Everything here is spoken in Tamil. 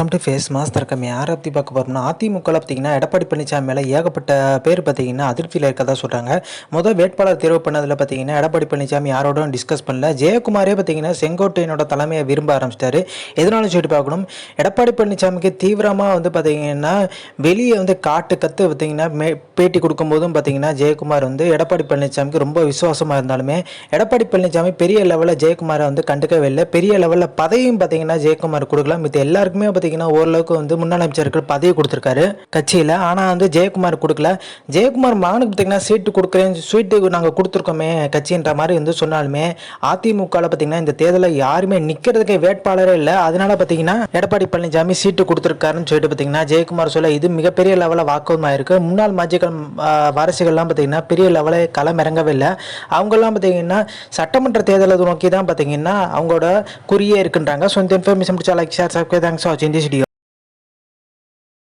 கம் டு ஃபேஸ் மாஸ் தரக்கம் யாரை பற்றி பார்க்க போகிறோம்னா அதிமுகவில் பார்த்தீங்கன்னா எடப்பாடி பழனிசாமி மேலே ஏகப்பட்ட பேர் பார்த்தீங்கன்னா அதிருப்தியில் இருக்கதா சொல்கிறாங்க முதல் வேட்பாளர் தேர்வு பண்ணதில் பார்த்தீங்கன்னா எடப்பாடி பழனிசாமி யாரோடும் டிஸ்கஸ் பண்ணல. ஜெயக்குமாரே பார்த்தீங்கன்னா செங்கோட்டையனோட தலைமையை விரும்ப ஆரம்பிச்சிட்டாரு. எதனாலும் சொல்லிட்டு பார்க்கணும். எடப்பாடி பழனிசாமிக்கு தீவிரமாக வந்து பார்த்தீங்கன்னா வெளியே வந்து காட்டு கற்று பார்த்தீங்கன்னா மே பேட்டி கொடுக்கும்போதும் பார்த்தீங்கன்னா ஜெயக்குமார் வந்து எடப்பாடி பழனிசாமிக்கு ரொம்ப விசுவாசமாக இருந்தாலுமே எடப்பாடி பழனிசாமி பெரிய லெவலில் ஜெயக்குமாரை வந்து கண்டுக்கவே இல்லை. பெரிய லெவலில் பதவியும் பார்த்தீங்கன்னா ஜெயக்குமார் கொடுக்கலாம். மித்த எல்லாருக்குமே பார்த்தீங்கன்னா ஓரளவுக்கு வந்து முன்னாள் அமைச்சர்கள் பதவி கொடுத்துருக்காரு கட்சியில். ஆனால் வந்து ஜெயக்குமார் கொடுக்கல. ஜெயக்குமார் மகனுக்கு பார்த்தீங்கன்னா சீட்டு கொடுக்குறேன் சீட்டு நாங்கள் கொடுத்துருக்கோமே கட்சின்ற மாதிரி வந்து சொன்னாலுமே அதிமுகவில் பார்த்தீங்கன்னா இந்த தேர்தலில் யாருமே நிற்கிறதுக்கே வேட்பாளரே இல்லை. அதனால பார்த்தீங்கன்னா எடப்பாடி பழனிசாமி சீட்டு கொடுத்துருக்காருன்னு சொல்லிட்டு பார்த்தீங்கன்னா ஜெயக்குமார் சொல்ல இது மிகப்பெரிய லெவலில் வாக்குவமாக இருக்குது முன்னாள் மாஜிகள் வாரிசுகள்லாம் பார்த்தீங்கன்னா பெரிய லெவலில் களம் இறங்கவே இல்லை. அவங்கெல்லாம் பார்த்தீங்கன்னா சட்டமன்ற தேர்தலை நோக்கி தான் பார்த்தீங்கன்னா அவங்களோட குறியே இருக்குன்றாங்க. ஸோ இந்த இன்ஃபர்மேஷன் பிடிச்சா like share subscribe thanks for வாட்சிங் this video.